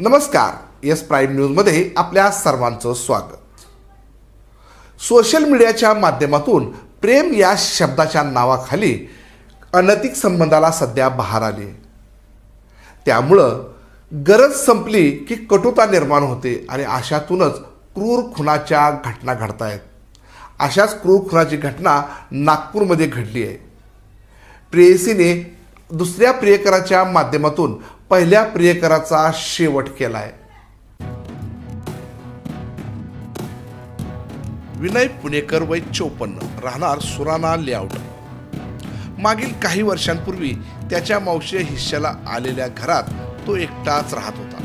नमस्कार S prime न्यूजमध्ये आपल्या सर्वांचं स्वागत. सोशल मीडियाच्या माध्यमातून प्रेम या शब्दाच्या नावाखाली अनैतिक संबंधाला सध्या बहार आली त्यामुळं गरज संपली की कटुता निर्माण होते आणि अशातूनच क्रूर खुनाच्या घटना घडतायत. अशाच क्रूर खुनाची घटना नागपूरमध्ये घडली आहे. प्रेयसीने दुसऱ्या प्रियकराच्या माध्यमातून पहिल्या प्रियकराचा शेवट केला आहे विनय पुणेकर वय चौपन्न. राहणार सुराणा लेआउट. मागील काही वर्षांपूर्वी त्याच्या मावशी हिश्श्याला आलेल्या घरात तो एकटाच राहत होता.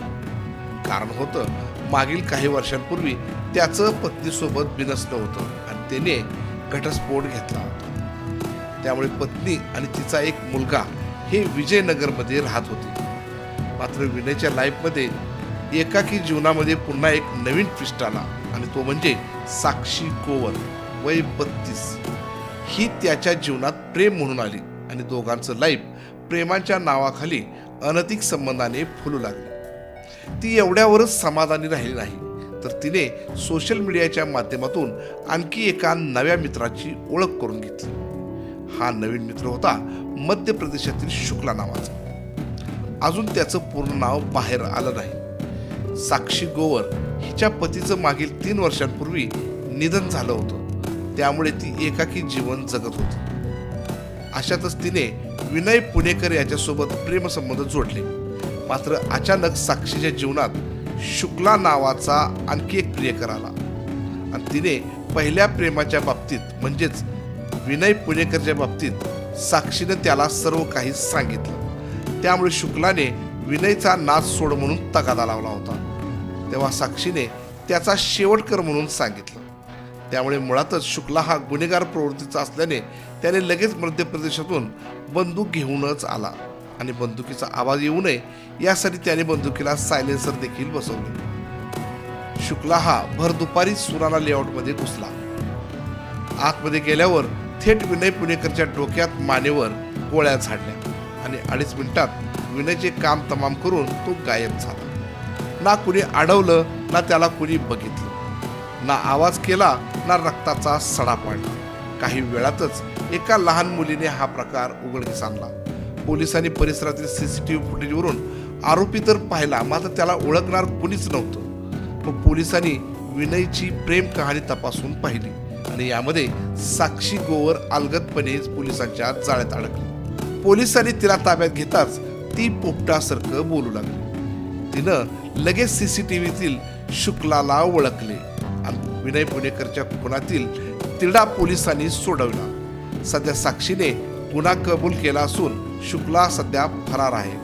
कारण होतं मागील काही वर्षांपूर्वी त्याचं पत्नीसोबत बिनसलं होतं आणि त्याने घटस्फोट घेतला होता. त्यामुळे पत्नी आणि तिचा एक मुलगा हे विजयनगरमध्ये राहत होते. मात्र विनयच्या लाईफमध्ये एकाकी जीवनामध्ये पुन्हा एक नवीन ट्विस्ट आला. आणि तो म्हणजे साक्षी कोवर वय बत्तीस. ही त्याच्या जीवनात प्रेम म्हणून आली आणि दोघांचं लाईफ प्रेमाच्या नावाखाली अनधिक संबंधाने फुलू लागली. ती एवढ्यावरच समाधानी राहिली नाही तर तिने सोशल मीडियाच्या माध्यमातून आणखी एका नव्या मित्राची ओळख करून घेतली. हा नवीन मित्र होता मध्य प्रदेशातील शुक्ला नावाचा. अजून त्याचं पूर्ण नाव बाहेर आलं नाही. साक्षी गोवर हिच्या पतीचं मागील तीन वर्षांपूर्वी निधन झालं होतं. त्यामुळे ती एकाकी जीवन जगत होती. अशातच तिने विनय पुणेकर याच्यासोबत प्रेमसंबंध जोडले. मात्र अचानक साक्षीच्या जीवनात शुक्ला नावाचा आणखी एक प्रियकर आला. आणि तिने पहिल्या प्रेमाच्या बाबतीत म्हणजेच विनय पुणेकरच्या बाबतीत साक्षीनं त्याला सर्व काही सांगितलं. त्यामुळे शुक्लाने विनयचा नाच सोड म्हणून तगादा लावला होता. तेव्हा साक्षीने त्याचा शेवट कर म्हणून सांगितलं. त्यामुळे मुळातच शुक्ला हा गुन्हेगार प्रवृत्तीचा असल्याने त्याने लगेच मध्य प्रदेशातून बंदूक घेऊनच आला आणि बंदुकीचा आवाज येऊ नये यासाठी त्याने बंदुकीला सायलेन्सर देखील बसवले. शुक्ला हा भर दुपारी सुराणा लेआउटमध्ये घुसला. आतमध्ये गेल्यावर थेट विनय पुणेकरच्या डोक्यात मानेवर गोळ्या झाडल्या. आणि अडीच मिनिटात विनयचे काम तमाम करून तो गायब झाला. ना कुणी अडवलं ना त्याला कुणी बघितलं. ना आवाज केला ना रक्ताचा सडा पाडला. काही वेळातच एका लहान मुलीने हा प्रकार उघडकीस आणला. पोलिसांनी परिसरातील सीसीटीव्ही फुटेजवरून आरोपी तर पाहिला मात्र त्याला ओळखणार कुणीच नव्हतं. मग पोलिसांनी विनयची प्रेम कहाणी तपासून पाहिली आणि यामध्ये साक्षी गोवर अलगदपणे पोलिसांच्या जाळ्यात अडकली. पोलिसांनी तिला ताब्यात घेताच ती पोपटासारखं बोलू लागली. तिनं लगेच सीसीटीव्हीतील शुक्लाला ओळखले आणि विनय पुणेकरच्या खुनातील तिरडा पोलिसांनी सोडवला. सध्या साक्षीने गुन्हा कबूल केला असून शुक्ला सध्या फरार आहे.